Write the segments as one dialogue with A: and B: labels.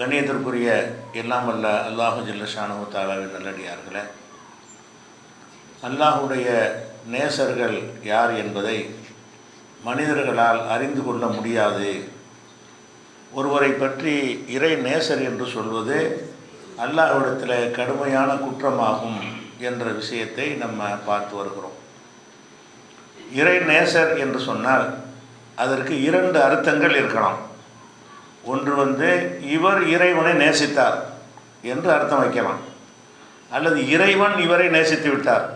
A: கண்ணியத்திற்குரிய எல்லாம் வல்ல அல்லாஹு ஜில்லஷானு தாலாவின் நல்லடியார்களே. அல்லாஹுடைய நேசர்கள் யார் என்பதை மனிதர்களால் அறிந்து கொள்ள முடியாது. ஒருவரை பற்றி இறை நேசர் என்று சொல்வது அல்லாஹ்விடத்தில் கடுமையான குற்றமாகும் என்ற விஷயத்தை நம்ம பார்த்து வருகிறோம். இறை நேசர் என்று சொன்னால் அதற்கு இரண்டு அர்த்தங்கள் இருக்கலாம். ஒன்று வந்து இவர் இறைவனை நேசித்தார் என்று அர்த்தம் வைக்கலாம். அல்லது இறைவன் இவரை நேசித்து விட்டார்.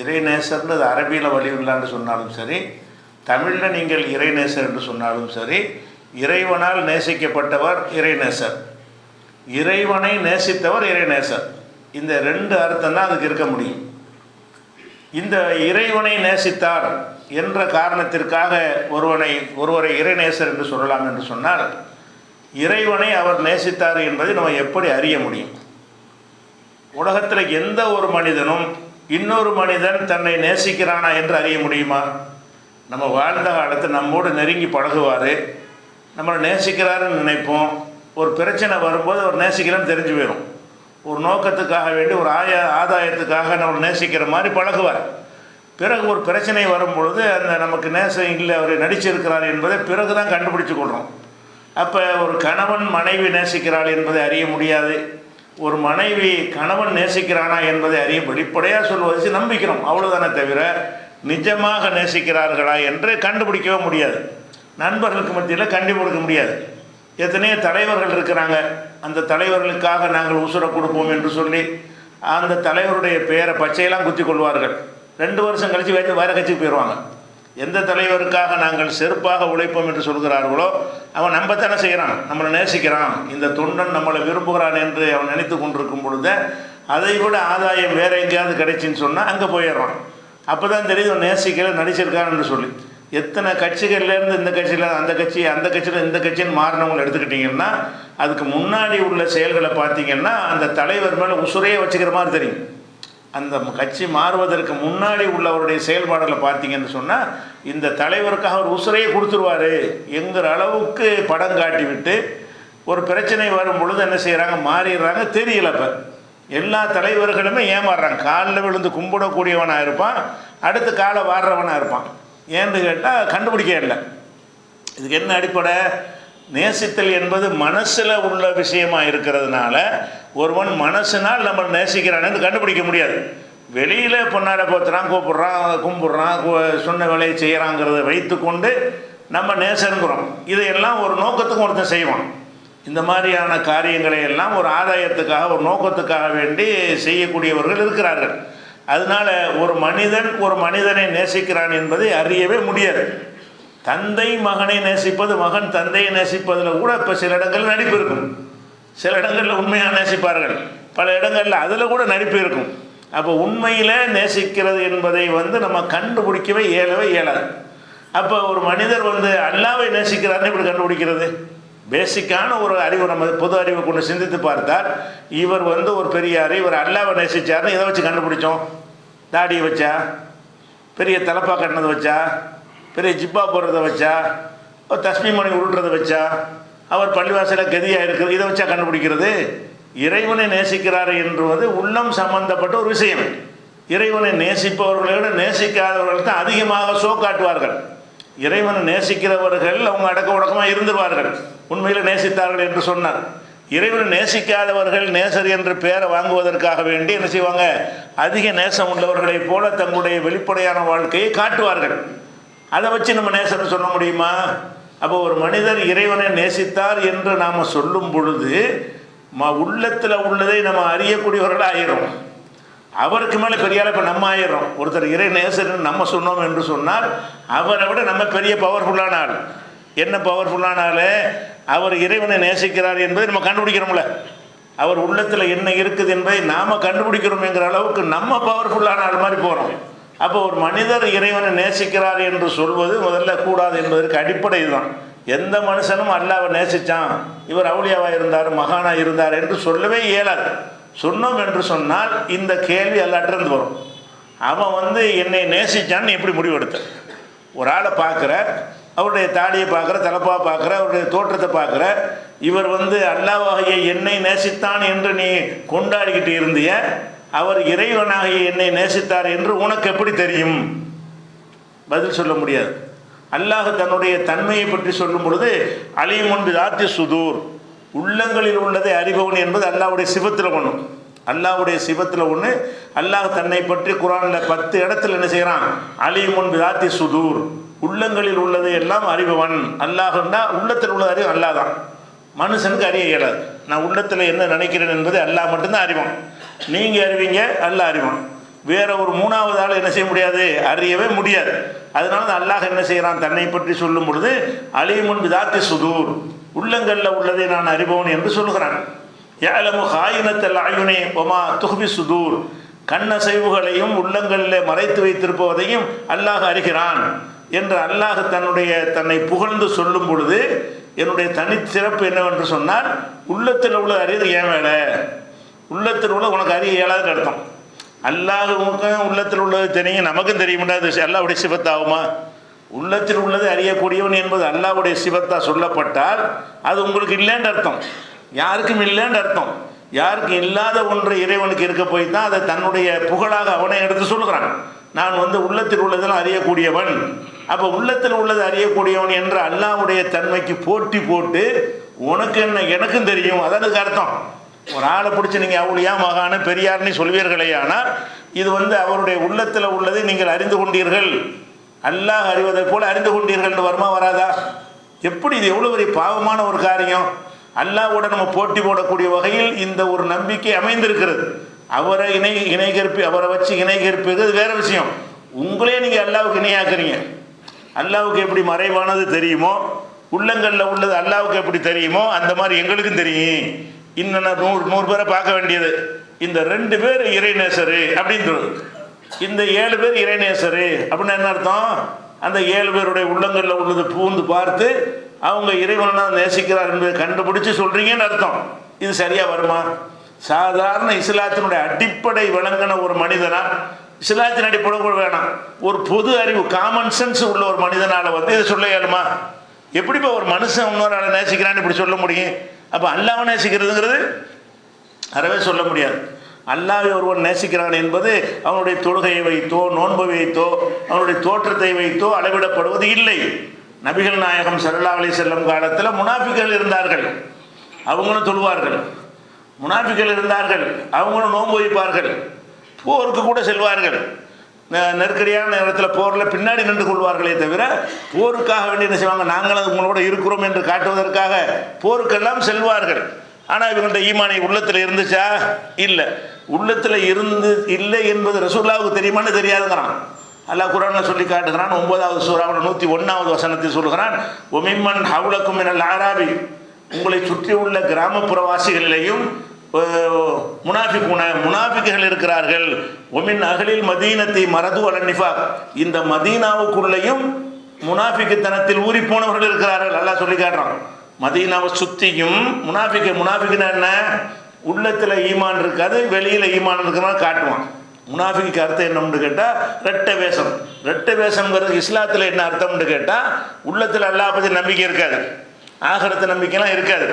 A: இறை நேசர்ன்றது அரபியில் வழிவில்லான்னு சொன்னாலும் சரி தமிழில் நீங்கள் இறை நேசர் என்று சொன்னாலும் சரி இறைவனால் நேசிக்கப்பட்டவர் இறைநேசர் இறைவனை நேசித்தவர் இறைநேசர் இந்த ரெண்டு அர்த்தம் தான் அதுக்கு இருக்க முடியும். இந்த இறைவனை நேசித்தார் என்ற காரணத்திற்காக ஒருவனை ஒருவரை இறைநேசர் என்று சொல்லலாம் என்று சொன்னால் இறைவனை அவர் நேசித்தார் என்பதை நம்ம எப்படி அறிய முடியும்? உலகத்தில் எந்த ஒரு மனிதனும் இன்னொரு மனிதன் தன்னை நேசிக்கிறானா என்று அறிய முடியுமா? நம்ம வாழ்ந்த காலத்தில் நம்மோடு நெருங்கி பழகுவார். நம்மளை நேசிக்கிறாருன்னு நினைப்போம். ஒரு பிரச்சனை வரும்போது அவர் நேசிக்கிறேன்னு தெரிஞ்சு போயிடும் ஒரு நோக்கத்துக்காக வேண்டி ஒரு ஆய ஆதாயத்துக்காக நம்ம நேசிக்கிற மாதிரி பழகுவார். பிறகு ஒரு பிரச்சனை வரும் பொழுது அந்த நமக்கு நேசம் இல்லை அவர் நடிச்சிருக்கிறார் என்பதை பிறகு தான் கண்டுபிடிச்சு கொள்கிறோம் அப்போ ஒரு கணவன் மனைவி நேசிக்கிறாள் என்பதை அறிய முடியாது. ஒரு மனைவி கணவன் நேசிக்கிறானா என்பதை அறிய வெளிப்படையாக சொல்வதை நம்பிக்கிறோம். அவ்வளோதானே தவிர நிஜமாக நேசிக்கிறார்களா என்று கண்டுபிடிக்கவே முடியாது. நண்பர்களுக்கு மத்தியில் கண்டுபிடிக்க முடியாது. எத்தனையோ தலைவர்கள் இருக்கிறாங்க. அந்த தலைவர்களுக்காக நாங்கள் உசுரை கொடுப்போம் என்று சொல்லி அந்த தலைவருடைய பெயரை பச்சையெல்லாம் குத்தி கொள்வார்கள். ரெண்டு வருஷம் கழித்து வேறு வேறு கட்சிக்கு போயிடுவாங்க எந்த தலைவருக்காக நாங்கள் செருப்பாக உழைப்போம் என்று சொல்கிறார்களோ அவன் நம்ம தானே செய்கிறான். நம்மளை நேசிக்கிறான். இந்த தொண்டன் நம்மளை விரும்புகிறான் என்று அவன் நினைத்து கொண்டிருக்கும் பொழுது அதை விட ஆதாயம் வேற எங்கேயாவது கிடைச்சின்னு சொன்னால் அங்கே போயிடுறான். அப்போ தான் தெரியுது அவன் நேசிக்கல நடிச்சிருக்கான் என்று சொல்லி. எத்தனை கட்சிகள்லேருந்து இந்த கட்சியில் அந்த கட்சி அந்த கட்சியில் இந்த கட்சின்னு மாறினவங்களை எடுத்துக்கிட்டிங்கன்னா அதுக்கு முன்னாடி உள்ள செயல்களை பார்த்தீங்கன்னா அந்த தலைவர் மேலே உசுரையே வச்சுக்கிற மாதிரி தெரியும். அந்த கட்சி மாறுவதற்கு முன்னாடி உள்ளவருடைய செயல்பாடுகளை பார்த்தீங்கன்னு சொன்னால் இந்த தலைவருக்காக அவர் உசுரையே கொடுத்துருவாரு எங்கிற அளவுக்கு படம் காட்டி விட்டு ஒரு பிரச்சனை வரும் பொழுது என்ன செய்கிறாங்க மாறிடுறாங்க. தெரியல இப்போ. எல்லா தலைவர்களுமே ஏமாறுறாங்க. காலில் விழுந்து கும்பிடக்கூடியவனாக இருப்பான் அடுத்து காலை வாடுறவனாக இருப்பான். ஏன்னு கேட்டால் கண்டுபிடிக்க இல்லை. இதுக்கு என்ன அடிப்படை? நேசித்தல் என்பது மனசில் உள்ள விஷயமா இருக்கிறதுனால ஒருவன் மனசுனால் நம்ம நேசிக்கிறான்னு கண்டுபிடிக்க முடியாது. வெளியில் பொன்னாட போத்துறான் கூப்பிட்றான் கும்பிட்றான் சொன்ன வேலையை செய்கிறாங்கிறத வைத்து கொண்டு நம்ம நேசருங்கிறோம் இதையெல்லாம் ஒரு நோக்கத்துக்கும் ஒருத்தன் செய்வான். இந்த மாதிரியான காரியங்களை எல்லாம் ஒரு ஆதாயத்துக்காக ஒரு நோக்கத்துக்காக வேண்டி செய்யக்கூடியவர்கள் இருக்கிறார்கள். அதனால ஒரு மனிதன் ஒரு மனிதனை நேசிக்கிறான் என்பதை அறியவே முடியாது. தந்தை மகனை நேசிப்பது மகன் தந்தையை நேசிப்பதில் கூட இப்போ சில இடங்களில் நடிப்பு இருக்கும். சில இடங்களில் உண்மையாக நேசிப்பார்கள். பல இடங்களில் அதில் கூட நடிப்பு இருக்கும். அப்போ உண்மையில் நேசிக்கிறது என்பதை வந்து நம்ம கண்டுபிடிக்கவே இயலவே இயலாது. அப்போ ஒரு மனிதர் வந்து அல்லாவை நேசிக்கிறாருன்னு இப்படி கண்டுபிடிக்கிறது? பேசிக்கான ஒரு அறிவு நம்ம பொது அறிவை கொண்டு சிந்தித்து பார்த்தால் இவர் வந்து ஒரு பெரியார் இவர் அல்லாவை நேசித்தார்னு இதை வச்சு கண்டுபிடிச்சோம்? தாடியை வச்சா? பெரிய தலப்பா கட்டினது வச்சா? பெரிய ஜிப்பா போடுறத வச்சா தஸ்மி மணி உருட்டுறத வச்சா அவர் பள்ளிவாசல கதியாக இருக்கிறது இதை வச்சா கண்டுபிடிக்கிறது? இறைவனை நேசிக்கிறார் என்பது உள்ளம் சம்பந்தப்பட்ட ஒரு விஷயம். இறைவனை நேசிப்பவர்களை விட நேசிக்காதவர்கள் தான் அதிகமாக சோ காட்டுவார்கள். இறைவனை நேசிக்கிறவர்கள் அவங்க அடக்க உடக்கமாக இருந்துருவார்கள். உண்மையில் நேசித்தார்கள் என்று சொன்னார். இறைவனை நேசிக்காதவர்கள் நேசர் என்று பெயரை வாங்குவதற்காக வேண்டி என்ன செய்வாங்க? அதிக நேசம் உள்ளவர்களைப் போல தங்களுடைய வெளிப்படையான வாழ்க்கையை காட்டுவார்கள். அதை வச்சு நம்ம நேசனை சொல்ல முடியுமா? அப்போ ஒரு மனிதர் இறைவனை நேசித்தார் என்று நாம் சொல்லும் பொழுது ம உள்ளத்தில் உள்ளதை நம்ம அறியக்கூடியவர்கள் ஆயிரும். அவருக்கு மேலே பெரிய இப்போ நம்ம ஆயிரும். ஒருத்தர் இறை நேசர்னு நம்ம சொன்னோம் என்று சொன்னால் அவரை விட நம்ம பெரிய பவர்ஃபுல்லான ஆள். என்ன பவர்ஃபுல்லான ஆள்? அவர் இறைவனை நேசிக்கிறார் என்பதை நம்ம கண்டுபிடிக்கிறோம்ல. அவர் உள்ளத்தில் என்ன இருக்குது என்பதை நாம் கண்டுபிடிக்கிறோம்ங்கிற அளவுக்கு நம்ம பவர்ஃபுல்லான ஆள் மாதிரி போகிறோம் அப்போ ஒரு மனிதர் இறைவனை நேசிக்கிறார் என்று சொல்வது முதல்ல கூடாது என்பதற்கு அடிப்படை இதுதான் எந்த மனுஷனும் அல்லாவை நேசிச்சான் இவர் அவுளியாவாக இருந்தார் மகானாக இருந்தார் என்று சொல்லவே இயலாது. சொன்னோம் என்று சொன்னால் இந்த கேள்வி எல்லாட்டிருந்து வரும். அவன் வந்து என்னை நேசித்தான்னு எப்படி முடிவெடுத்த? ஒரு ஆளை பார்க்குற அவருடைய தாடியை பார்க்குற தலப்பாக பார்க்குற அவருடைய தோற்றத்தை பார்க்குற இவர் வந்து அல்லாவாகிய என்னை நேசித்தான் என்று நீ கொண்டாடிக்கிட்டு இருந்திய அவர் இறைவனாகிய என்னை நேசித்தார் என்று உனக்கு எப்படி தெரியும்? பதில் சொல்ல முடியாது. அல்லாஹ் தன்னுடைய தன்மையை பற்றி சொல்லும் பொழுது அலிமுன் ஆத்தி சுதூர். உள்ளங்களில் உள்ளதை அறிபவன் என்பது அல்லாவுடைய சிவத்தில் ஒன்று அல்லாஹ்வுடைய சிவத்தில் ஒன்று அல்லாஹ் தன்னை பற்றி குரானில் பத்து இடத்துல என்ன செய்கிறான் அலிமுன் ஆத்தி சுதூர். உள்ளங்களில் உள்ளதை எல்லாம் அறிபவன். அல்லாஹ்னா உள்ளத்தில் உள்ளது அறிவு அல்லாஹ் தான். மனுஷனுக்கு அறிய இயலாது நான் உள்ளத்தில் என்ன நினைக்கிறேன் என்பது அல்லாஹ் மட்டும்தான் அறிவான். நீங்கள் அறிவீங்க அல்லாஹ் அறிவான். வேற ஒரு மூணாவது ஆள் என்ன செய்ய முடியாது? அறியவே முடியாது. அதனால தான் அல்லாஹ் என்ன செய்கிறான் தன்னை பற்றி சொல்லும் பொழுது அலிமுன் விதாத்தி சுதூர். உள்ளங்களில் உள்ளதை நான் அறிபவன் என்று சொல்கிறான் ஏலமு ஹாயினத்தல் ஆயுனே ஒமா துஹ்பி சுதூர். கண்ணசைவுகளையும் உள்ளங்களில் மறைத்து வைத்திருப்பதையும் அல்லாஹ் அறிகிறான். என்று அல்லாஹ் தன்னுடைய தன்னை புகழ்ந்து சொல்லும் பொழுது என்னுடைய தனிச்சிறப்பு என்னவென்று சொன்னால் உள்ளத்தில் உள்ள அறிவு ஏன் வேலை? உள்ளத்தில் உள்ள உனக்கு அறிய இயலாதுன்னு அர்த்தம். அல்லாஹுக்கும் உள்ளத்தில் உள்ளது தெரியும் நமக்கும் தெரியுமாட்டா அது அல்லாவுடைய சிவத்தாகுமா? உள்ளத்தில் உள்ளது அறியக்கூடியவன் என்பது அல்லாவுடைய சிவத்தா சொல்லப்பட்டால் அது உங்களுக்கு இல்லைன்னு அர்த்தம். யாருக்கும் இல்லைன்னு அர்த்தம். யாருக்கும் இல்லாத ஒன்று இறைவனுக்கு இருக்க போய் தான் அதை தன்னுடைய புகழாக அவனை எடுத்து சொல்கிறான் நான் வந்து உள்ளத்தில் உள்ளதெல்லாம் அறியக்கூடியவன். அப்போ உள்ளத்தில் உள்ளது அறியக்கூடியவன் என்ற அல்லாவுடைய தன்மைக்கு போட்டி போட்டு உனக்கு என்ன எனக்கும் தெரியும் அதனுக்கு அர்த்தம். ஒரு ஆளை பிடிச்சி நீங்கள் அவளியா மகான பெரியார்னு சொல்வீர்களே ஆனால் இது வந்து அவருடைய உள்ளத்தில் உள்ளதை நீங்கள் அறிந்து கொண்டீர்கள். அல்லாஹ் அறிவதை போல அறிந்து கொண்டீர்கள் வருமா வராதா? எப்படி இது எவ்வளோ பெரிய பாவமான ஒரு காரியம்? அல்லாவோட நம்ம போட்டி போடக்கூடிய வகையில் இந்த ஒரு நம்பிக்கை அமைந்திருக்கிறது. அவரை இணை இணை கற்பி அவரை வச்சு இணை கற்பிது வேற விஷயம். உங்களே நீங்கள் அல்லாவுக்கு இணையாக்குறீங்க. அல்லாவுக்கு எப்படி மறைவானது தெரியுமோ? உள்ளங்களில் உள்ளது அல்லாவுக்கு எப்படி தெரியுமோ? அந்த மாதிரி எங்களுக்கும் தெரியும். இன்னும் நூறு நூறு பேரை பார்க்க வேண்டியது. இந்த ரெண்டு பேர் இறைநேசரு அப்படின்னு இந்த ஏழு பேர் இறைநேசரு அப்படின்னு என்ன அர்த்தம்? அந்த ஏழு பேருடைய உள்ளங்களில் உள்ளது பூந்து பார்த்து அவங்க இறைவனை நேசிக்கிறார் என்பதை கண்டுபிடிச்சு சொல்றீங்கன்னு அர்த்தம். இது சரியா வருமா? சாதாரண இஸ்லாத்தினுடைய அடிப்படை விளங்கின ஒரு மனிதனா சிலாத்தின் அடிப்படை வேணாம். ஒரு பொது அறிவு காமன் சென்ஸ் உள்ள ஒரு மனிதனால வந்து இதை சொல்ல இயலுமா? எப்படிப்பா ஒரு மனுஷன் இன்னொரு ஆளை நேசிக்கிறான்னு இப்படி சொல்ல முடியும்? அப்போ அல்லாவை நேசிக்கிறதுங்கிறது அறவே சொல்ல முடியாது. அல்லாவை ஒருவன் நேசிக்கிறான் என்பது அவனுடைய தொழுகையை வைத்தோ நோன்பை வைத்தோ அவனுடைய தோற்றத்தை வைத்தோ அளவிடப்படுவது இல்லை. நபிகள் நாயகம் சல்லா அலி செல்லம் காலத்தில் முனாஃபிகள் இருந்தார்கள். அவங்களும் தொழுவார்கள். முனாஃபிகள் இருந்தார்கள். அவங்களும் நோன்பு வைப்பார்கள். போருக்கு கூட செல்வார்கள். நெருக்கடியான நேரத்தில் போரில் பின்னாடி நின்று கொள்வார்களே தவிர போருக்காக வேண்டி என்ன செய்வாங்க? நாங்களும் உங்களோட இருக்கிறோம் என்று காட்டுவதற்காக போருக்கெல்லாம் செல்வார்கள். ஆனால் இவங்கள்ட்ட ஈமானை உள்ளத்தில் இருந்துச்சா? இல்லை. உள்ளத்தில் இருந்து இல்லை என்பது ரசூல்லாவுக்கு தெரியுமான்னு தெரியாதுங்கிறான். அல்லாஹ் குரானில் சொல்லி காட்டுகிறான். ஒன்பதாவது சூறாவில் நூற்றி ஒன்றாவது வசனத்தில் சொல்கிறான் ஒமிம்மன் ஹவுலக்கும் என ஆராபி உங்களை சுற்றி உள்ள கிராமப்புறவாசிகளிலேயும் முனாஃபிக்குன முனாஃபிக்குகள் இருக்கிறார்கள். ஒமின் அகலில் மதீனத்தை மரது அலன்னிஃபா இந்த மதீனாவுக்குள்ளேயும் முனாஃபிக்குத்தனத்தில் ஊறி போனவர்கள் இருக்கிறார்கள். நல்லா சொல்லி காட்டுறான். மதீனாவை சுற்றியும் முனாஃபிக்கு முனாஃபிக்குன்னா என்ன? உள்ளத்தில் ஈமான் இருக்காது வெளியில் ஈமான் இருக்கிறவங்க காட்டுவான். முனாஃபிக்கு அர்த்தம் என்னம்னு கேட்டால் ரெட்ட வேஷம். ரெட்ட வேஷம்ங்கிறது இஸ்லாத்தில் என்ன அர்த்தம்னு கேட்டால் உள்ளத்தில் அல்லாஹ் பற்றி நம்பிக்கை இருக்காது. ஆகரத்து நம்பிக்கைலாம் இருக்காது.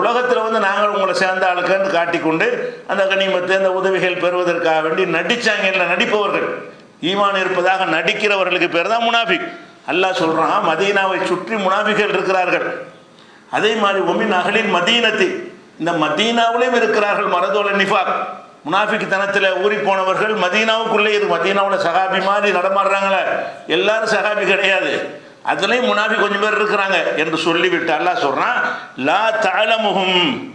A: உலகத்தில் வந்து நாங்கள் உங்களை சேர்ந்த ஆளுக்குன்னு காட்டிக்கொண்டு அந்த கனிமத்தை அந்த உதவிகள் பெறுவதற்காக வேண்டி நடிச்சாங்கல்ல நடிப்பவர்கள். ஈமான் இருப்பதாக நடிக்கிறவர்களுக்கு பேர் தான் முனாஃபிக். அல்லாஹ் சொல்கிறான் மதீனாவை சுற்றி முனாஃபிகள் இருக்கிறார்கள். அதே மாதிரி ஒமின் அகலின் மதீனத்தை இந்த மதீனாவிலையும் இருக்கிறார்கள் மரதோல நிஃபாக். முனாஃபிக் தனத்தில் ஊறி போனவர்கள் மதீனாவுக்குள்ளே இது மதீனாவில் சகாபி மாதிரி நடமாடுறாங்களே. எல்லாரும் சகாபி கிடையாது. அதுலேயும் முனாஃபி கொஞ்சம் பேர் இருக்கிறாங்க என்று சொல்லிவிட்டு அல்லாஹ் சொல்கிறான் லா தாளமுகும்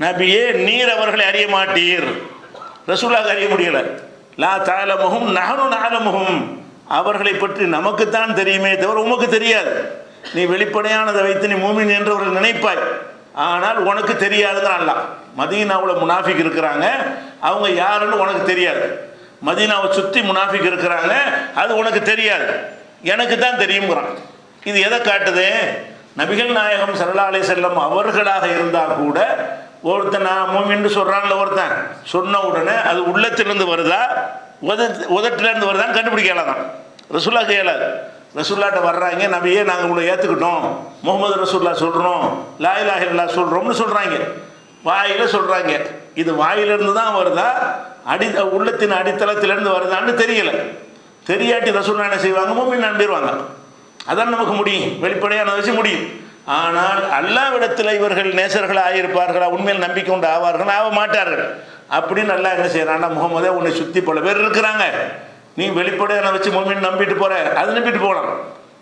A: நபியே நீர் அவர்களை அறிய மாட்டீர். ரசூலாக அறிய முடியல. லா தாளமுகும் நகனு நாளமுகும் அவர்களை பற்றி நமக்குத்தான் தெரியுமே தவிர உமக்கு தெரியாது. நீ வெளிப்படையானதை வைத்து நீ மூமின் என்றவர்கள் நினைப்பாய். ஆனால் உனக்கு தெரியாதுங்கிறான்ல மதீனாவில் முனாஃபிக் இருக்கிறாங்க. அவங்க யாருன்னு உனக்கு தெரியாது. மதீனாவை சுற்றி முனாஃபிக் இருக்கிறாங்க. அது உனக்கு தெரியாது. எனக்கு தான் தெரியுங்கிறான் இது எதை காட்டுது? நபிகள் நாயகம் சரலாலை செல்லம் அவர்களாக இருந்தால் கூட ஒருத்தன் நான் மூமின்னு சொல்கிறான்ல ஒருத்தன் சொன்ன உடனே அது உள்ளத்திலிருந்து வருதா? உத உதட்டிலேருந்து வருதான்னு கண்டுபிடிக்கலாம் தான் ரசுல்லா கேளாது ரசுல்லாட்ட வர்றாங்க நபியே நாங்கள் உங்களை ஏற்றுக்கிட்டோம் முகமது ரசூல்லா சொல்கிறோம் லாயிலாஹில்லா சொல்கிறோம்னு சொல்கிறாங்க வாயில் சொல்கிறாங்க இது வாயிலிருந்து தான் வருதா? அடி உள்ளத்தின் அடித்தளத்திலேருந்து வருதான்னு தெரியலை. தெரியாட்டி ரசூல்லா என்ன செய்வாங்க? மூமின் நம்பிடுவாங்க. அதான் நமக்கு முடியும். வெளிப்படையான வச்சு முடியும். ஆனால் அல்லாவிடத்தில் இவர்கள் நேசர்கள் ஆகியிருப்பார்களா உண்மையில் நம்பிக்கை கொண்டு ஆவார்கள்? ஆக மாட்டார்கள். அப்படின்னு நல்லா என்ன செய்யறான்னா முகமதே உன்னை சுற்றி பல பேர் இருக்கிறாங்க. நீ வெளிப்படையான வச்சு மூமின் நம்பிட்டு போற. அது நம்பிட்டு போகலாம்.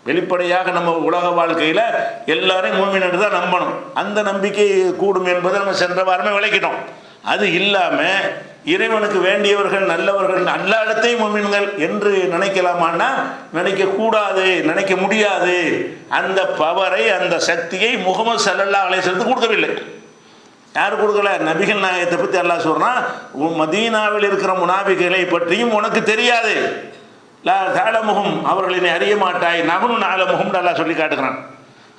A: வெளிப்படையாக நம்ம உலக வாழ்க்கையில் எல்லாரையும் மூமின் என்று தான் நம்பணும். அந்த நம்பிக்கை கூடும் என்பதை நம்ம சென்ற வாரமே விளக்கிட்டோம். அது இல்லாமல் இறைவனுக்கு வேண்டியவர்கள் நல்லவர்கள் எல்லா இடத்தையும் முமின்கள் என்று நினைக்கலாமான்னா நினைக்கக்கூடாது நினைக்க முடியாது அந்த பவரை அந்த சக்தியை முகமது சல்லல்லா அலைசத்துக்கு கொடுக்கவில்லை. யார் கொடுக்கல? நபிகள் நாயகத்தை பற்றி எல்லாம் சொல்கிறான் மதீனாவில் இருக்கிற முனாபிகளை பற்றியும் உனக்கு தெரியாது. லா தாளமுகம் அவர்களினை அறிய மாட்டாய். நகனு நாளமுகம் நல்லா சொல்லி காட்டுகிறான்.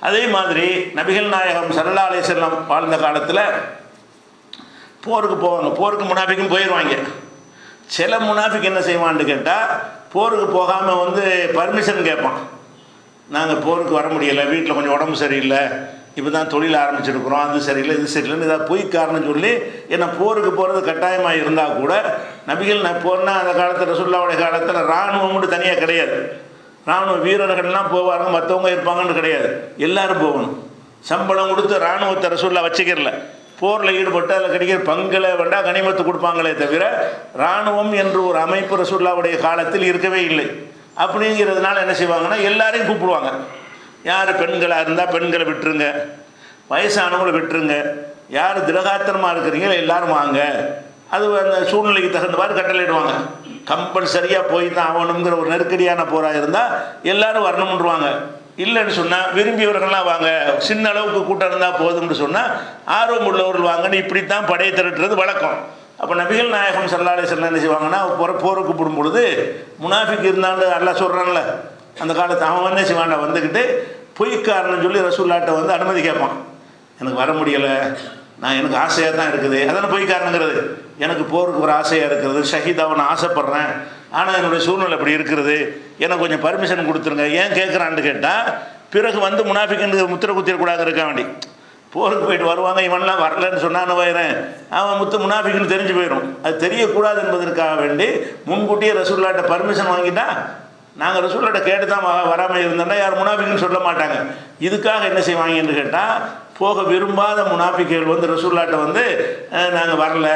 A: அதே மாதிரி நபிகள் நாயகம் சல்லா அலை செல்லம் வாழ்ந்த காலத்தில் போருக்கு போவாங்க போருக்கு முனாஃபிக்கும் போயிடுவாங்க சில முனாஃபிக் என்ன செய்வான்னு கேட்டால் போருக்கு போகாமல் வந்து பர்மிஷன் கேட்பான். நாங்கள் போருக்கு வர முடியலை வீட்டில் கொஞ்சம் உடம்பு சரியில்லை இப்போ தான் தொழில் ஆரம்பிச்சிருக்கிறோம் அது சரியில்லை இது சரியில்லைன்னு ஏதாவது பொய் காரணம் சொல்லி என்ன போருக்கு போகிறது கட்டாயமாக இருந்தால் கூட நபிகள் நான் போனால் அந்த காலத்தில் ரசுல்லாவுடைய காலத்தில் இராணுவம் மட்டும் தனியாக கிடையாது. இராணுவ வீரர்கள்லாம் போவாங்க மற்றவங்க இருப்பாங்கன்னு கிடையாது. எல்லோரும் போகணும். சம்பளம் கொடுத்து இராணுவத்தை ரசுல்லா வச்சுக்கிறல. போரில் ஈடுபட்டு அதில் கிடைக்கிற பங்களை வேண்டாம் கனிமத்து கொடுப்பாங்களே தவிர இராணுவம் என்று ஒரு அமைப்பு ரசுல்லாவுடைய காலத்தில் இருக்கவே இல்லை. அப்படிங்கிறதுனால என்ன செய்வாங்கன்னா எல்லாரையும் கூப்பிடுவாங்க. யார் பெண்களாக இருந்தால் பெண்களை விட்டுருங்க. வயசானவங்களை விட்டுருங்க. யார் திரகாத்திரமாக இருக்கிறீங்களோ எல்லாரும் வாங்க. அது அந்த சூழ்நிலைக்கு தகுந்தவாறு கட்டளையிடுவாங்க. கம்பல்சரியாக போய் தான் ஆகணுங்கிற ஒரு நெருக்கடியான போராக இருந்தால் எல்லாரும் வரணும்ன்றவாங்க. இல்லைன்னு சொன்னால் விரும்பியவர்கள்லாம் வாங்க. சின்ன அளவுக்கு கூட்டம் இருந்தால் போதும்னு சொன்னால் ஆர்வம் உள்ளவர்கள் வாங்கன்னு இப்படித்தான் படையை திரட்டுறது வழக்கம். அப்போ நபிகள் நாயகம் சல்லாலே செல்லம் என்ன செய்வாங்கன்னா போகிற போருக்கு கூப்பிடும் பொழுது முனாஃபிக் இருந்தாண்டு அல்லா சொல்கிறான்ல அந்த காலத்து அவன் என்ன செய்வான்டா வந்துக்கிட்டு பொய்க்காரன்னு சொல்லி ரசூல்லாட்டை வந்து அனுமதி கேட்பான். எனக்கு வர முடியலை நான் எனக்கு ஆசையாக தான் இருக்குது. அதான பொய்க்காரனுங்கிறது? எனக்கு போருக்கு ஒரு ஆசையாக இருக்கிறது ஷஹீதாவை நான் ஆசைப்பட்றேன். ஆனால் என்னுடைய சூழ்நிலை இப்படி இருக்கிறது எனக்கு கொஞ்சம் பர்மிஷன் கொடுத்துருங்க. ஏன் கேட்குறான்னு கேட்டால் பிறகு வந்து முனாஃபிக்கு முத்திர குத்திரக்கூடாது இருக்க வேண்டி. போருக்கு போயிட்டு வருவாங்க இவன்லாம் வரலன்னு சொன்னான்னு போயிடுறேன் அவன் முத்து முனாஃபிக்குன்னு தெரிஞ்சு போயிடும் அது தெரியக்கூடாது என்பதற்காக வேண்டி முன்கூட்டியே ரசூல்லாட்ட பர்மிஷன் வாங்கிட்டா நாங்கள் ரசூல்லாட்ட கேட்டு தான் வராமல் இருந்தோம்னா யார் முனாஃபிக்குன்னு சொல்ல மாட்டாங்க. இதுக்காக என்ன செய்வாங்கன்னு கேட்டால் போக விரும்பாத முனாஃபிக்குகள் வந்து ரசூல்லாட்ட வந்து நாங்கள் வரல.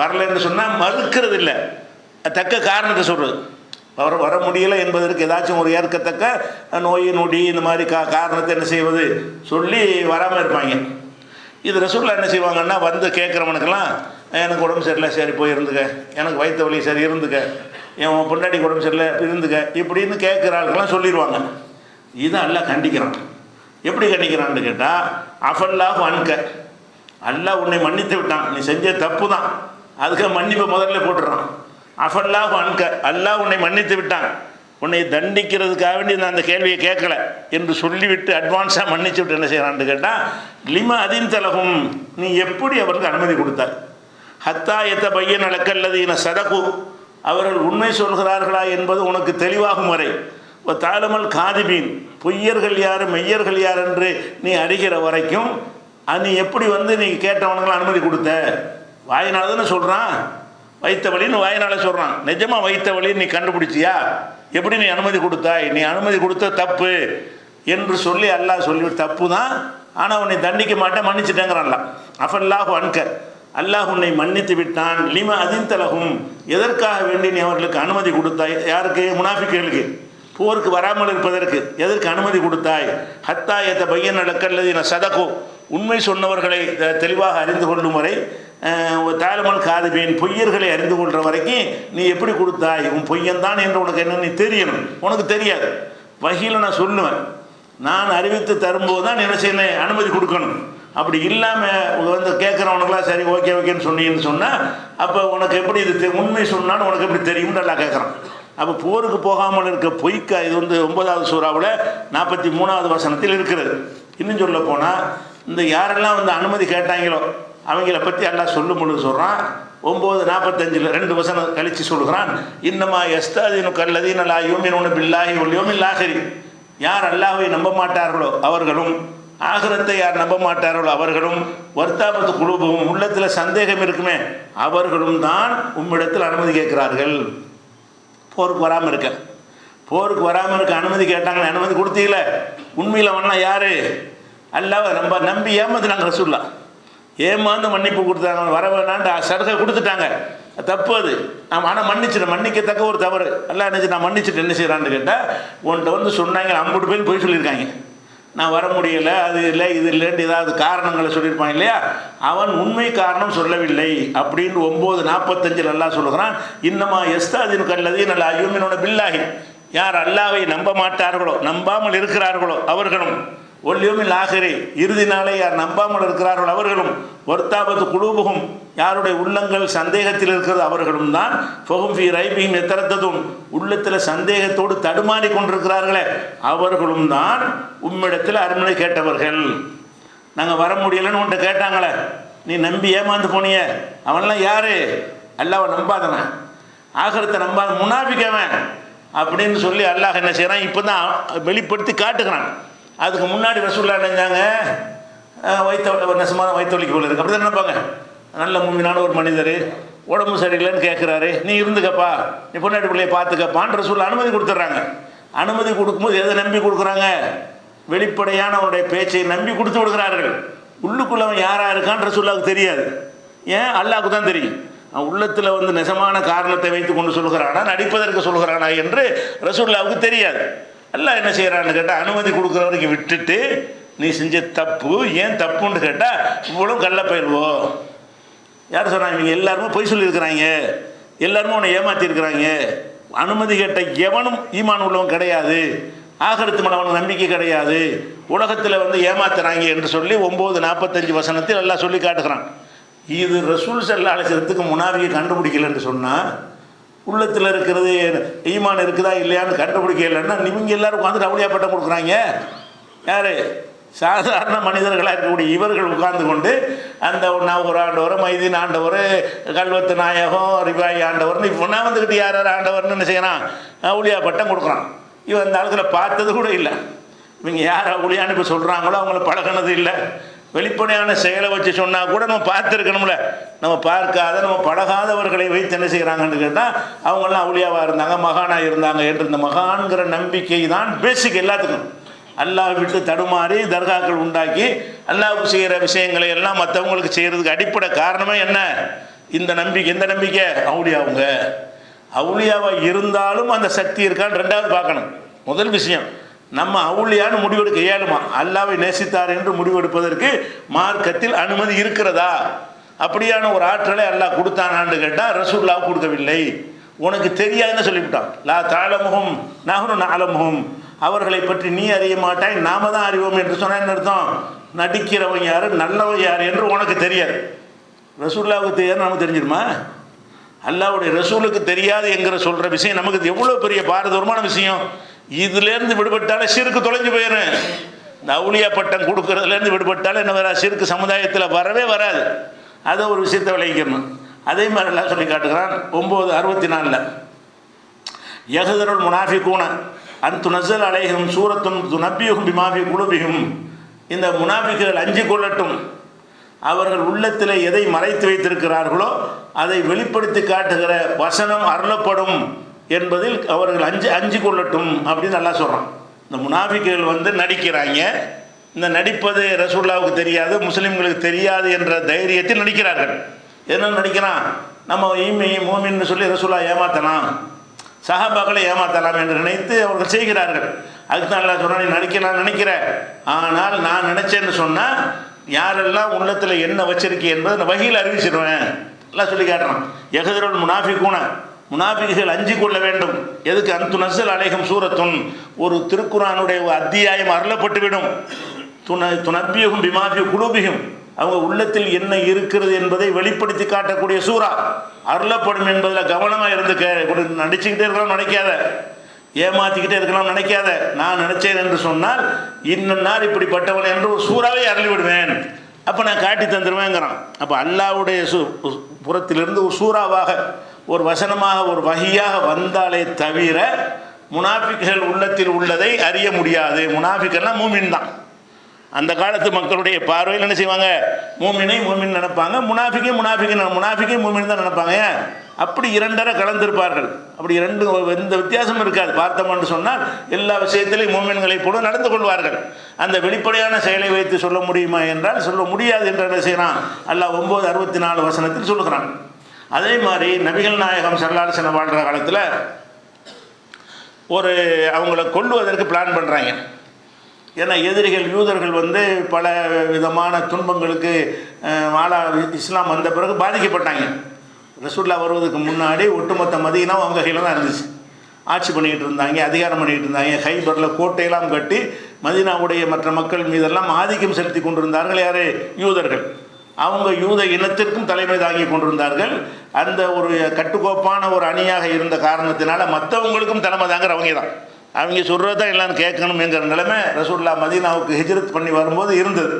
A: வரலன்னு சொன்னால் மறுக்கிறது இல்லை தக்க காரணத்தை சொல்கிறது வர வர முடியலை என்பதற்கு ஏதாச்சும் ஒரு ஏற்கத்தக்க நோய் நொடி இந்த மாதிரி கா காரணத்தை என்ன செய்வது? சொல்லி வராமல் இருப்பாங்க. இது ரசூல்லா என்ன செய்வாங்கன்னா வந்து கேட்குறவனுக்கெல்லாம் எனக்கு உடம்பு சரியில்லை சரி போய் இருந்துக்க. எனக்கு வயிற்று வலி சரி இருந்துக்க. என் பொண்டாடி உடம்பு சரியில்லை இருந்துக்க. இப்படின்னு கேட்குற ஆளுக்கெல்லாம் சொல்லிடுவாங்க இதை எல்லாம் கண்டிக்கிறான். எப்படி கண்டிக்கிறான்னு கேட்டால் அஃபல்லாக அன்க. அல்லா உன்னை மன்னித்து விட்டான். நீ செஞ்ச தப்பு தான் அதுக்காக மன்னிப்பை முதல்ல போட்டுடுறான் அஃபல்லாஹ் அன்க. அல்லாஹ் உன்னை மன்னித்து விட்டான். உன்னை தண்டிக்கிறதுக்காக வேண்டி நான் அந்த கேள்வியை கேட்கல என்று சொல்லிவிட்டு அட்வான்ஸாக மன்னிச்சு விட்டு என்ன செய்கிறான்னு கேட்டால் லிம அதின் தலகும். நீ எப்படி அவருக்கு அனுமதி கொடுத்தார் ஹத்தா எத்த பையன் அளக்கல்லது என சதகு. அவர்கள் உண்மை சொல்கிறார்களா என்பது உனக்கு தெளிவாகும் வரை. தாளமல் காதிபீன். பொய்யர்கள் யார்? மெய்யர்கள் யார்? என்று நீ அறிகிற வரைக்கும் அது நீ எப்படி வந்து நீ கேட்டவனுங்களை அனுமதி கொடுத்த? வாயினால் தானே சொல்கிறான் வைத்த வழின்னு வாயினால சொல்கிறான் நிஜமாக வைத்த வழின்னு நீ கண்டுபிடிச்சியா? எப்படி நீ அனுமதி கொடுத்தாய்? நீ அனுமதி கொடுத்த தப்பு என்று சொல்லி அல்லாஹ் சொல்லி தப்பு தான் ஆனால் உன்னை தண்டிக்க மாட்டேன் மன்னிச்சிட்டேங்கிறான்ல அஃபல்லாஹு அன்க. அல்லாஹ் உன்னை மன்னித்து விட்டான். லிம அதிந்தலகும் எதற்காக வேண்டி நீ அவர்களுக்கு அனுமதி கொடுத்தாய்? யாருக்கு? முனாஃபிக்குகளுக்கு. போருக்கு வராமல் இருப்பதற்கு எதற்கு அனுமதி கொடுத்தாய்? ஹத்தா எத்த பையன் நடக்கல்லது என சதகோ. உண்மை சொன்னவர்களை தெளிவாக அறிந்து கொள்ளும் வரை தாலமன் காதுபேன் பொய்யர்களை அறிந்து கொள்கிற வரைக்கும் நீ எப்படி கொடுத்தாய்? உன் பொய்யன்தான் என்று உனக்கு என்னென்னு நீ தெரியணும். உனக்கு தெரியாது. வகையில் நான் சொல்லுவேன். நான் அறிவித்து தரும்போது தான் என்ன செய்யணும்? அனுமதி கொடுக்கணும். அப்படி இல்லாமல் வந்து கேட்குறவனுக்குலாம் சரி ஓகே ஓகேன்னு சொன்னீங்கன்னு சொன்னால் அப்போ உனக்கு எப்படி இது தெ- உண்மை சொன்னான்னு உனக்கு எப்படி தெரியும்னு நல்லா கேட்குறான். அப்போ போருக்கு போகாமல் இருக்க பொய்க்கா? இது வந்து ஒன்பதாவது சூறாவில் நாற்பத்தி மூணாவது வசனத்தில் இருக்கிறது. இன்னும் சொல்ல போனால் இந்த யாரெல்லாம் வந்து அனுமதி கேட்டாங்களோ அவங்கள பற்றி எல்லாம் சொல்லும் பொழுது சொல்கிறான் ஒம்பது நாற்பத்தஞ்சில் ரெண்டு வசனம் கழித்து சொல்கிறான் இன்னமா எஸ்தாதீனு கல்லதீன லா யூமினூன பில்லாஹி ஒல் யோமில் ஆஹரி யார் அல்லாவை நம்ப மாட்டார்களோ அவர்களும் ஆகிரத்தை யார் நம்ப மாட்டார்களோ அவர்களும் வர்த்தாபத்து குழுவும் உள்ளத்தில் சந்தேகம் இருக்குமே அவர்களும் தான் உம்மிடத்தில் அனுமதி கேட்கிறார்கள். போருக்கு வராமல் இருக்க. போருக்கு வராமல் இருக்க அனுமதி கேட்டாங்களே அனுமதி கொடுத்தீங்களே? உண்மையில் வண்ணா யார்? அல்லாவை நம்ப நம்பி ஏமாத்தினாங்க ரசூல்லா ஏமாந்து மன்னிப்பு கொடுத்தாங்க. வர வேணாண்டு சருகை கொடுத்துட்டாங்க. தப்பு அது. ஆனால் மன்னிச்சிட்டேன் மன்னிக்கத்தக்க ஒரு தவறு. எல்லாம் என்ன நான் மன்னிச்சுட்டு என்ன செய்கிறான்னு கேட்டால் உன்கிட்ட வந்து சொன்னாங்க. ஐம்பது பேர் போய் சொல்லியிருக்காங்க. நான் வர முடியல. அது இல்லை இது இல்லைன்னு ஏதாவது காரணங்களை சொல்லியிருப்பான் இல்லையா? அவன் உண்மை காரணம் சொல்லவில்லை அப்படின்னு ஒம்பது நாற்பத்தஞ்சில் எல்லாம் சொல்லுகிறான். இன்னமா எஸ்தாதின் கல்லது நல்ல ஐயோமினோட பில்லாகி யார் அல்லாவை நம்ப மாட்டார்களோ நம்பாமல் இருக்கிறார்களோ அவர்களும் ஒல்லியோமில் ஆகரே. இறுதி நாளை யார் நம்பாமல் இருக்கிறார்கள் அவர்களும் ஒர்த்தாபத்து குழுபுகும் யாருடைய உள்ளங்கள் சந்தேகத்தில் இருக்கிறது அவர்களும் தான். ஃபொகும் ஃபி ரைபியும் எத்தரத்ததும். உள்ளத்தில் சந்தேகத்தோடு தடுமாறி கொண்டிருக்கிறார்களே அவர்களும் தான் உம்மிடத்தில் அருமனை கேட்டவர்கள். நாங்கள் வர முடியலன்னு உன்ட்ட கேட்டாங்களே நீ நம்பி ஏமாந்து போனிய. அவன்லாம் யாரு? அல்லாவை நம்பாதவன் ஆகரத்தை நம்பாத முனாபிக்கவன் அப்படின்னு சொல்லி அல்லாஹ் என்ன செய்கிறான் இப்போ தான் வெளிப்படுத்தி காட்டுகிறான். அதுக்கு முன்னாடி ரசூல்லா நினைஞ்சாங்க வயிற்று நெசமான வைத்தொழிக்கு போல இருக்குது அப்படி தான் நினைப்பாங்க. நல்ல மும்மினான ஒரு மனிதர் உடம்பு சரியில்லைன்னு கேட்குறாரு நீ இருந்துக்கப்பா நீ பொன்னாடி பிள்ளைய பார்த்துக்கப்பான்னு ரசூல்லா அனுமதி கொடுத்துட்றாங்க. அனுமதி கொடுக்கும்போது எதை நம்பி கொடுக்குறாங்க? வெளிப்படையான அவருடைய பேச்சை நம்பி கொடுத்து விடுகிறார்கள். உள்ளுக்குள்ளவன் யாராக இருக்கான்னு ரசூல்லாவுக்கு தெரியாது. ஏன்? அல்லாவுக்கு தான் தெரியும். அவன் உள்ளத்தில் வந்து நெசமான காரணத்தை வைத்து கொண்டு சொல்கிறானா நடிப்பதற்கு சொல்கிறானா என்று ரசூல்லாவுக்கு தெரியாது. எல்லாம் என்ன செய்கிறான்னு கேட்டால் அனுமதி கொடுக்குறவருக்கு விட்டுட்டு நீ செஞ்ச தப்பு ஏன் தப்புன்னு கேட்டால் இவ்வளோ கள்ள போயிடுவோம் யார் சொல்கிறாங்க இவங்க எல்லாருமே பொய் சொல்லியிருக்கிறாங்க. எல்லாருமே உன்னை ஏமாற்றிருக்கிறாங்க அனுமதி கேட்ட எவனும் ஈமான் உள்ளவன் கிடையாது. ஆகரத்து மனவன் நம்பிக்கை கிடையாது. உலகத்தில் வந்து ஏமாத்துறாங்க என்று சொல்லி ஒம்பது நாற்பத்தஞ்சு வசனத்தில் எல்லாம் சொல்லி காட்டுகிறான். இது ரசூல் செல்லாலசத்துக்கு முனாவியை கண்டுபிடிக்கலன்னு சொன்னால் உள்ளத்தில் இருக்கிறது ஈமான் இருக்குதா இல்லையான்னு கண்டுபிடிக்க இல்லைன்னா இவங்க எல்லாரும் உட்காந்து அவளியா பட்டம் கொடுக்குறாங்க? யார்? சாதாரண மனிதர்களாக இருக்கக்கூடிய இவர்கள் உட்கார்ந்து கொண்டு அந்த ஒரு ஆண்டவர் மைதீன் ஆண்டவர் கல்வத்து நாயகம் ரிபாய் ஆண்டவர்னு இப்போ வந்துக்கிட்டு யார் யார் ஆண்டவர்னு என்ன செய்யறான்? அவளியா பட்டம் கொடுக்குறான். இவன் அந்த காலத்தில் பார்த்தது கூட இல்லை. இவங்க யார் அவளியான்னு இப்போ சொல்கிறாங்களோ அவங்கள பழகினது இல்லை. வெளிப்படையான செயலை வச்சு சொன்னால் கூட நம்ம பார்த்துருக்கணும்ல. நம்ம பார்க்காத நம்ம பழகாதவர்களை வைத்து என்ன செய்கிறாங்கன்னு கேட்டால் அவங்களாம் அவுளியாவாக இருந்தாங்க மகானாக இருந்தாங்க என்று இந்த மகான்கிற நம்பிக்கை தான் பேசிக் எல்லாத்துக்கும். அல்லாஹ் விட்டு தடுமாறி தர்காக்கள் உண்டாக்கி அல்லாவுக்கு செய்கிற விஷயங்களை எல்லாம் மற்றவங்களுக்கு செய்கிறதுக்கு அடிப்படை காரணமே என்ன? இந்த நம்பிக்கை எந்த நம்பிக்கை? அவுளியாவுங்க. அவுளியாவாக இருந்தாலும் அந்த சக்தி இருக்கான்னு ரெண்டாவது பார்க்கணும். முதல் விஷயம் நம்ம அவுளியான்னு முடிவெடுக்க இயலுமா? அல்லாவை நேசித்தார் என்று முடிவெடுப்பதற்கு மார்க்கத்தில் அனுமதி இருக்கிறதா? அப்படியான ஒரு ஆற்றலை அல்லாஹ் கொடுத்தானான்னு கேட்டால் ரசூல்லா கொடுக்கவில்லை. உனக்கு தெரியாதுன்னு சொல்லிவிட்டான். லா தாளமுகம் நகரும் நாளமுகம் அவர்களை பற்றி நீ அறிய மாட்டாய் நாம தான் அறிவோம் என்று சொன்னால் என்ன அர்த்தம்? நடிக்கிறவன் யார் நல்லவன் யார் என்று உனக்கு தெரியாது. ரசூல்லாவுக்கு தெரியாது நமக்கு தெரிஞ்சிருமா? அல்லாவுடைய ரசூலுக்கு தெரியாது என்கிற சொல்கிற விஷயம் நமக்கு எவ்வளோ பெரிய பாரதூரமான விஷயம்? இதுலேருந்து விடுபட்டாலே சிறுக்கு தொலைஞ்சு போயிடும் இந்த அவுளியா பட்டம் கொடுக்கறதுலேருந்து விடுபட்டாலே என்ன வரா சிறுக்கு சமுதாயத்தில் வரவே வராது. அதை ஒரு விஷயத்தை விளைவிக்கணும் அதே மாதிரி எல்லாம் சொல்லி காட்டுகிறான். ஒம்பது அறுபத்தி நாலில் யகுதருள் முனாஃபிகூன அன் துனசல் அலைகும் சூரத்தும் துனப்பியுகும் பிமாஃபி குழுபியும் இந்த முனாஃபிக்குகள் அஞ்சு கொள்ளட்டும். அவர்கள் உள்ளத்தில் எதை மறைத்து வைத்திருக்கிறார்களோ அதை வெளிப்படுத்தி காட்டுகிற வசனம் அருளப்படும். என்பதில் அவர்கள் அஞ்சு அஞ்சு கொள்ளட்டும் அப்படின்னு நல்லா சொல்கிறான் இந்த முனாஃபிக்குகள் வந்து நடிக்கிறாங்க. இந்த நடிப்பது ரசூல்லாவுக்கு தெரியாது முஸ்லீம்களுக்கு தெரியாது என்ற தைரியத்தில் நடிக்கிறார்கள். என்ன நடிக்கிறான்? நம்ம ஈமை மோமின்னு சொல்லி ரசூல்லா ஏமாத்தலாம் சஹாபாக்களை ஏமாத்தலாம் என்று நினைத்து அவர்கள் செய்கிறார்கள். அதுக்கு தான் நல்லா சொன்னா நீ நடிக்கலாம் நினைக்கிற? நினைக்கிறேன் ஆனால் நான் நினைச்சேன்னு சொன்னால் யாரெல்லாம் உள்ளத்தில் என்ன வச்சிருக்கேன் என்பதை நான் வகையில் அறிவிச்சிருவேன். எல்லாம் சொல்லி காட்டுறான். எகதிரோல் முனாஃபிக்கூன முனாபிகள் அஞ்சு கொள்ள வேண்டும். எதுக்கு? அந்து நசல் அலேகம் சூரத்துன். ஒரு திருக்குறானுடைய அத்தியாயம் அருளப்பட்டுவிடும். துண துணப்பியகும் பிமாபியும் குழுபியும் அவங்க உள்ளத்தில் என்ன இருக்கிறது என்பதை வெளிப்படுத்தி காட்டக்கூடிய சூறா. அருளப்படும் என்பதில் கவனமாக இருந்து கே நடிச்சுக்கிட்டே இருக்கலாம் நினைக்காத ஏமாத்திக்கிட்டே இருக்கலாம் நினைக்காத நான் நினைச்சேன் என்று சொன்னால் இன்னும் நாள் இப்படிப்பட்டவன் என்று ஒரு சூறாவை அருளி விடுவேன் அப்போ நான் காட்டி தந்துடுவேங்கிறான் அப்போ அல்லாவுடைய சு புறத்திலிருந்து ஒரு சூறாவாக ஒரு வசனமாக ஒரு வகையாக வந்தாலே தவிர முனாஃபிக்குகள் உள்ளத்தில் உள்ளதை அறிய முடியாது. முனாஃபிக்கெல்லாம் மூமின் தான். அந்த காலத்து மக்களுடைய பார்வையில் என்ன செய்வாங்க? மூமினை மூமின் நினைப்பாங்க. முனாஃபிக்கே முனாஃபிக்கு முனாஃபிக்கே மூமின் தான் நினைப்பாங்க. அப்படி இரண்டரை கலந்திருப்பார்கள். அப்படி இரண்டு எந்த வித்தியாசமும் இருக்காது. பார்த்தோம்னு சொன்னால் எல்லா விஷயத்திலையும் மூமின்களை போல நடந்து கொள்வார்கள். அந்த வெளிப்படையான செயலை வைத்து சொல்ல முடியுமா என்றால் சொல்ல முடியாது என்று என்ன செய்யறான்? அல்ல ஒம்பது அறுபத்தி நாலு வசனத்தில் சொல்லுகிறான். அதே மாதிரி நபிகள் நாயகம் சரலாசன வாழ்கிற காலத்தில் ஒரு அவங்கள கொள்ளுவதற்கு பிளான் பண்ணுறாங்க ஏன்னா எதிரிகள் யூதர்கள் வந்து பல விதமான துன்பங்களுக்கு அஹ், ஆளா இஸ்லாம் வந்த பிறகு பாதிக்கப்பட்டாங்க. ரசூல்லா வருவதற்கு முன்னாடி ஒட்டுமொத்த மதியனா அவங்க கையில் தான் இருந்துச்சு. ஆட்சி பண்ணிக்கிட்டு இருந்தாங்க அதிகாரம் பண்ணிக்கிட்டு இருந்தாங்க. ஹைபரில் கோட்டையெல்லாம் கட்டி மதினாவுடைய மற்ற மக்கள் மீதெல்லாம் ஆதிக்கம் செலுத்தி கொண்டிருந்தார்கள் யார்? யூதர்கள். அவங்க யூத இனத்திற்கும் தலைமை தாங்கி கொண்டிருந்தார்கள். அந்த ஒரு கட்டுக்கோப்பான ஒரு அணியாக இருந்த காரணத்தினால மற்றவங்களுக்கும் தலைமை தாங்குற அவங்க தான். அவங்க சொல்கிறது தான் எல்லாம் கேட்கணுங்கிற நிலைமை ரசூல்லா மதீனாவுக்கு ஹிஜ்ரத் பண்ணி வரும்போது இருந்தது.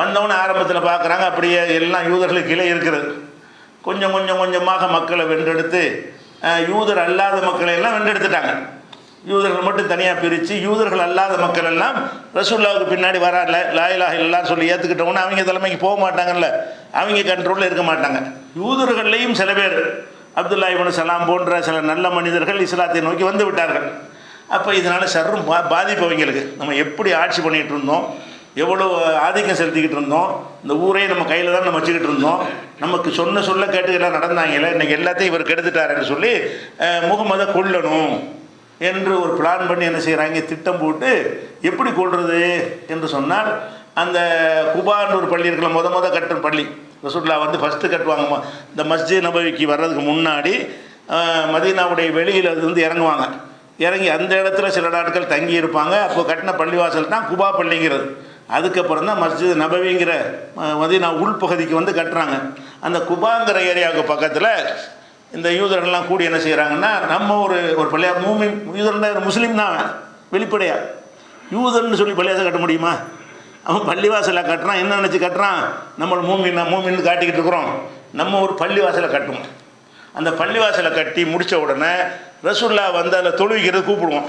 A: வந்தவொடனே ஆரம்பத்தில் பார்க்குறாங்க அப்படியே எல்லாம் யூதர்களுக்கு கீழே இருக்கிறது கொஞ்சம் கொஞ்சம் கொஞ்சமாக மக்களை வென்றெடுத்து யூதர் அல்லாத மக்களை எல்லாம் வென்றெடுத்துட்டாங்க. யூதர்கள் மட்டும் தனியாக பிரித்து யூதர்கள் அல்லாத மக்கள் எல்லாம் ரசூல்லாவுக்கு பின்னாடி வரா லாயிலாக இல்லைன்னு சொல்லி ஏற்றுக்கிட்டவொன்னே அவங்க தலைமைக்கு போக மாட்டாங்கல்ல. அவங்க கண்ட்ரோலில் இருக்க மாட்டாங்க. யூதர்கள்லேயும் சில பேர் அப்துல்லா இவனு சலாம் போன்ற சில நல்ல மனிதர்கள் இஸ்லாத்தை நோக்கி வந்து விட்டார்கள். அப்போ இதனால் சர்றும் பா பாதிப்பு அவங்களுக்கு. நம்ம எப்படி ஆட்சி பண்ணிகிட்டு இருந்தோம்? எவ்வளோ ஆதிக்கம் செலுத்திக்கிட்டு இருந்தோம்? இந்த ஊரே நம்ம கையில் தான் நம்ம வச்சுக்கிட்டு இருந்தோம். நமக்கு சொன்ன சொல்ல கேட்டு எல்லாம் நடந்தாங்கல்ல இன்னைக்கு எல்லாத்தையும் இவர் கெடுத்துட்டாருன்னு சொல்லி முகமதை கொல்லணும். என்று ஒரு பிளான் பண்ணி என்ன செய்கிறாங்க திட்டம் போட்டு எப்படி கொள்வது என்று சொன்னால் அந்த குபான்னு ஒரு பள்ளி இருக்கல முத முத கட்டும் பள்ளி. ரசூல்லா வந்து ஃபஸ்ட்டு கட்டுவாங்க. இந்த மஸ்ஜித் நபவிக்கு வர்றதுக்கு முன்னாடி மதீனாவுடைய வெளியில் அது வந்து இறங்குவாங்க. இறங்கி அந்த இடத்துல சில நாட்கள் தங்கி இருப்பாங்க. அப்போ கட்டின பள்ளிவாசல் தான் குபா பள்ளிங்கிறது. அதுக்கப்புறம் தான் மஸ்ஜித் நபவிங்கிற மதீனா உள்பகுதிக்கு வந்து கட்டுறாங்க. அந்த குபாங்கிற ஏரியாவுக்கு பக்கத்தில் இந்த யூதர்கள்லாம் கூடி என்ன செய்கிறாங்கன்னா நம்ம ஒரு ஒரு பள்ளியா மூமின் யூதர்னா முஸ்லீம் தான் வெளிப்படையாக யூதர்னு சொல்லி பள்ளியாசை கட்ட முடியுமா? அவன் பள்ளிவாசலை கட்டுறான் என்ன நினச்சி கட்டுறான்? நம்ம மூமின் மூமின்னு காட்டிக்கிட்டு இருக்கிறோம். நம்ம ஒரு பள்ளிவாசலை கட்டுவோம். அந்த பள்ளிவாசலை கட்டி முடித்த உடனே ரசுல்லா வந்து அதில் தொழுவிக்கிறது கூப்பிடுவோம்.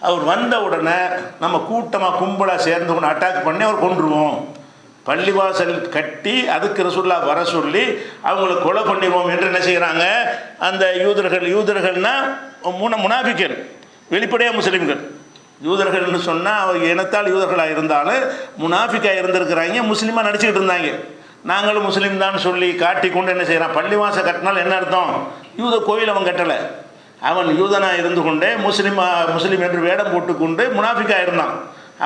A: அவர் வந்த உடனே நம்ம கூட்டமாக கும்பலாக சேர்ந்து கொண்டு அட்டாக் பண்ணி அவர் கொண்டுருவோம் பள்ளிவாசல் கட்டி அதுக்கு ரசுல்லா வர சொல்லி அவங்கள கொலை பண்ணிடுவோம் என்று என்ன செய்கிறாங்க அந்த யூதர்கள் யூதர்கள்னா முன முனாபிக்கல் வெளிப்படையாக முஸ்லீம்கள். யூதர்கள்னு சொன்னால் அவங்க இனத்தால் யூதர்களாக இருந்தாலும் முனாஃபிக்காக இருந்திருக்கிறாங்க முஸ்லீமாக நடிச்சுக்கிட்டு இருந்தாங்க. நாங்களும் முஸ்லீம் தான் சொல்லி காட்டி கொண்டு என்ன செய்கிறான் பள்ளிவாசல் கட்டினால் என்ன அர்த்தம்? யூத கோயில் அவன் கட்டலை. அவன் யூதனாக இருந்து கொண்டே முஸ்லீமா முஸ்லீம் என்று வேடம் போட்டுக்கொண்டு முனாஃபிக்காக இருந்தான்.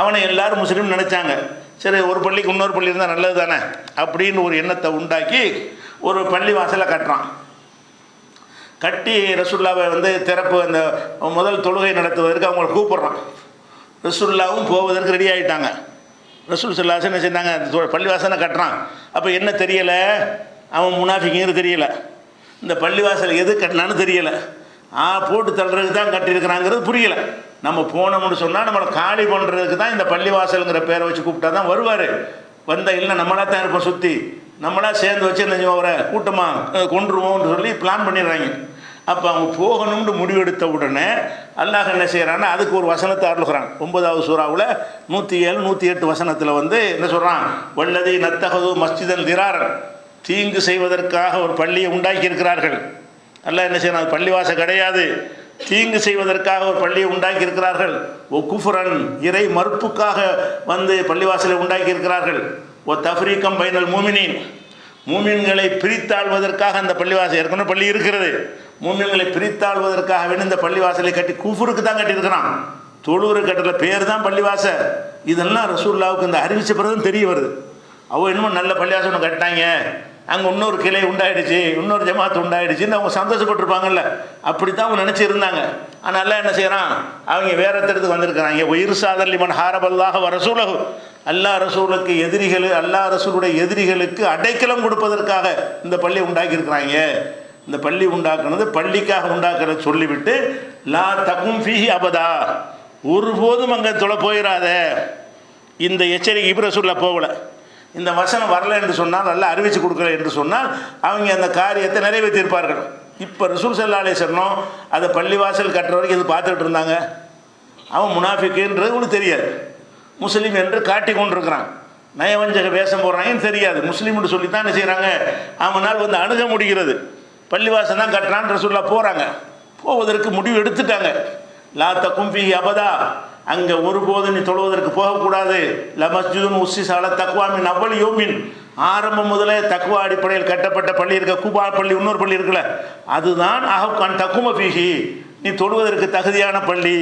A: அவனை எல்லாரும் முஸ்லீம் நினச்சாங்க. சரி ஒரு பள்ளிக்கு இன்னொரு பள்ளி இருந்தால் நல்லது தானே? அப்படின்னு ஒரு எண்ணத்தை உண்டாக்கி ஒரு பள்ளி வாசலை கட்டுறான். கட்டி ரசுல்லாவை வந்து திறப்பு அந்த முதல் தொழுகை நடத்துவதற்கு அவங்கள கூப்பிட்றான். ரசுல்லாவும் போவதற்கு ரெடி ஆகிட்டாங்க ரசூல் சொல்லாசன் என்ன செஞ்சாங்க? அந்த பள்ளிவாசலை கட்டுறான். அப்போ என்ன தெரியலை? அவன் முனாஃபிங்கிறது தெரியலை. இந்த பள்ளிவாசல் எது கட்டினான்னு தெரியலை. ஆ போட்டு தள்ளுறதுக்கு தான் கட்டியிருக்கிறாங்கிறது புரியலை. நம்ம போனோம்னு சொன்னால் நம்மளை காலி பண்ணுறதுக்கு தான் இந்த பள்ளிவாசலுங்கிற பேரை வச்சு கூப்பிட்டா தான் வருவார். வந்த இல்லை நம்மளா தான் இருப்போம் சுற்றி நம்மளா சேர்ந்து வச்சு என்ன செய்வோம் அவரை கூட்டமாக கொண்டுருவோம்னு சொல்லி பிளான் பண்ணிடுறாங்க. அப்போ அவங்க போகணும்னு முடிவெடுத்த உடனே அல்லாஹ் என்ன செய்கிறான்னா அதுக்கு ஒரு வசனத்தை அருளுகிறான். ஒன்பதாவது சூறாவில் நூற்றி ஏழு நூற்றி எட்டு வசனத்தில் வந்து என்ன சொல்கிறான் வல்லதி நத்தகது மஸ்ஜிதன் திராரன். தீங்கு செய்வதற்காக ஒரு பள்ளியை உண்டாக்கி இருக்கிறார்கள் அல்ல என்ன செய்யணும் அது பள்ளிவாசல் கிடையாது. தீங்கு செய்வதற்காக ஒரு பள்ளியை உண்டாக்கி இருக்கிறார்கள் ஓ குஃபுரன் இறை மறுப்புக்காக வந்து பள்ளிவாசலை உண்டாக்கி இருக்கிறார்கள் ஓ தஃப்ரீக்கம் பைனல் மூமினின். மூமின்களை பிரித்தாழ்வதற்காக அந்த பள்ளிவாசல் ஏற்கனவே பள்ளி இருக்கிறது. மூமின்களை பிரித்தாழ்வதற்காக வேண்டி இந்த பள்ளிவாசலை கட்டி குஃபுருக்கு தான் கட்டியிருக்கிறான். தொழுவுறு கட்டல பேர் தான் பள்ளிவாசல் இதெல்லாம் ரசூல்லாவுக்கு இந்த அறிவிச்ச பிறகு தெரிய வருது. அவள் என்னமோ நல்ல பள்ளிவாசல் ஒன்று கட்டினாங்க. அங்கே இன்னொரு கிளை உண்டாயிடுச்சு இன்னொரு ஜமாத்து உண்டாயிடுச்சுன்னு அவங்க சந்தோஷப்பட்டிருப்பாங்கல்ல. அப்படி தான் அவங்க நினச்சிருந்தாங்க. ஆனால் எல்லாம் என்ன செய்கிறான் அவங்க வேற இடத்துக்கு வந்திருக்கிறாங்க. உயிர் சாதல் லிமன் ஹாரபல்லாக வர அல்லா ரசூலுக்கு எதிரிகள் அல்லா ரசூலுடைய எதிரிகளுக்கு அடைக்கலம் கொடுப்பதற்காக இந்த பள்ளி உண்டாக்கியிருக்கிறாங்க. இந்த பள்ளி உண்டாக்குனது பள்ளிக்காக உண்டாக்குறத சொல்லிவிட்டு லா தகும் ஃபீஹி அபதா. ஒருபோதும் அங்கே தொலை போயிடாத இந்த எச்சரிக்கை இப்ரசூலில் போகல. இந்த வசனம் வரல என்று சொன்னால் நல்லா அறிவிச்சு கொடுக்கல என்று சொன்னால் அவங்க அந்த காரியத்தை நிறைவேற்றியிருப்பார்கள். இப்போ ரிசூல் செல்லாலே சொன்னோம் அதை பள்ளிவாசல் கட்டுற வரைக்கும் இது பார்த்துட்டு இருந்தாங்க? அவன் முனாஃபிக்குன்றது உனக்கு தெரியாது. முஸ்லீம் என்று காட்டி கொண்டிருக்கிறான். நயவஞ்சக வேஷம் போடுறாங்கன்னு தெரியாது. முஸ்லீம்னு சொல்லி தான் என்ன செய்கிறாங்க அவனால் வந்து அணுக முடிகிறது. பள்ளிவாசல் தான் கட்டுறான் ரசூல்லா போகிறாங்க போவதற்கு முடிவு எடுத்துட்டாங்க. லா தக்கும் அபதா. அங்கே ஒருபோதும் நீ தொழுவதற்கு போகக்கூடாது. ல மஸ்ஜிதுன் உஸ்ஸி சால தக்வாமின் அவ்வளி யோமின். ஆரம்பம் முதலே தக்குவா அடிப்படையில் கட்டப்பட்ட பள்ளி இருக்க. கூபா பள்ளி இன்னொரு பள்ளி இருக்குல்ல. அதுதான் அஹப்கான் தக்கும பீஹி நீ தொழுவதற்கு தகுதியான பள்ளி.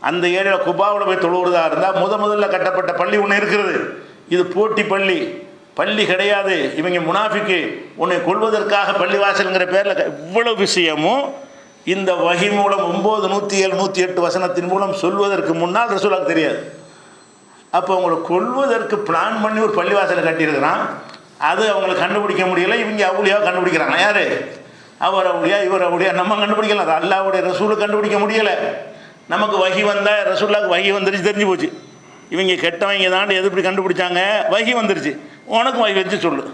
A: அந்த ஏரியாவில் குபாவில் போய் தொழுவுறதா இருந்தால் முத முதல்ல கட்டப்பட்ட பள்ளி ஒன்று இருக்கிறது இது போட்டி பள்ளி. பள்ளி கிடையாது. இவங்க முனாஃபிக்கு. உன்னை கொள்வதற்காக பள்ளிவாசல்ங்கிற பேரில் இவ்வளவு விஷயமும் இந்த வகி மூலம் ஒம்பது நூற்றி ஏழு நூற்றி எட்டு வசனத்தின் மூலம் சொல்வதற்கு முன்னால் ரசூலாக்கு தெரியாது. அப்போ அவங்களை கொல்வதற்கு பிளான் பண்ணி ஒரு பள்ளிவாசலை கட்டியிருக்கிறான். அது அவங்களை கண்டுபிடிக்க முடியல இவங்க அவளியாக கண்டுபிடிக்கிறாங்க. யார்? அவர் அவளியா இவர் அவளியா. நம்ம கண்டுபிடிக்கலாம். அது அல்லாவுடைய ரசூலை கண்டுபிடிக்க முடியலை. நமக்கு வகி வந்தால் ரசூல்லாக்கு வகி வந்துருச்சு தெரிஞ்சு போச்சு. இவங்க கெட்டவங்க தான் எது இப்படி கண்டுபிடிச்சாங்க? வகி வந்துருச்சு. உனக்கும் வகி வச்சு சொல்லு.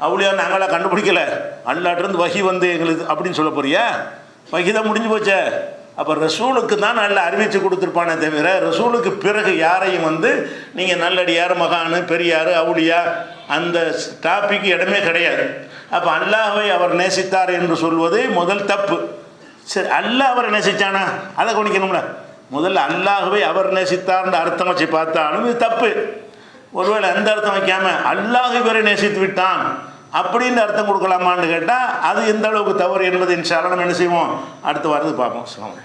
A: அவுளியா நாங்களாம் கண்டுபிடிக்கல. அல்லாட்டிருந்து வகி வந்து எங்களுக்கு அப்படின்னு சொல்ல போறியா? வகி முடிஞ்சு போச்சே. அப்போ ரசூலுக்கு தான் நல்ல அறிவித்து கொடுத்துருப்பானே தவிர ரசூலுக்கு பிறகு யாரையும் வந்து நீங்கள் நல்லடியார் மகானு பெரியார் அவுளியா அந்த டாபிக் இடமே கிடையாது. அப்போ அல்லாஹை அவர் நேசித்தார் என்று சொல்வது முதல் தப்பு. சரி அல்லாஹ் அவரை நேசித்தானா அதை கவனிக்கணும்ல. முதல்ல அல்லாஹுவை அவர் நேசித்தார்ன்ற அர்த்தம் வச்சு பார்த்தாலும் இது தப்பு. ஒருவேளை எந்த அர்த்தம் வைக்காமல் அல்லாஹ் இவரை நேசித்து விட்டான். அப்படின்னு அர்த்தம் கொடுக்கலாமான்னு கேட்டால் அது எந்த அளவுக்கு தவறு என்பதை இன்ஷால்லாம் நம்ம என்ன செய்வோம்? அடுத்த வாரத்துக்கு பார்ப்போம். சொல்லுங்கள்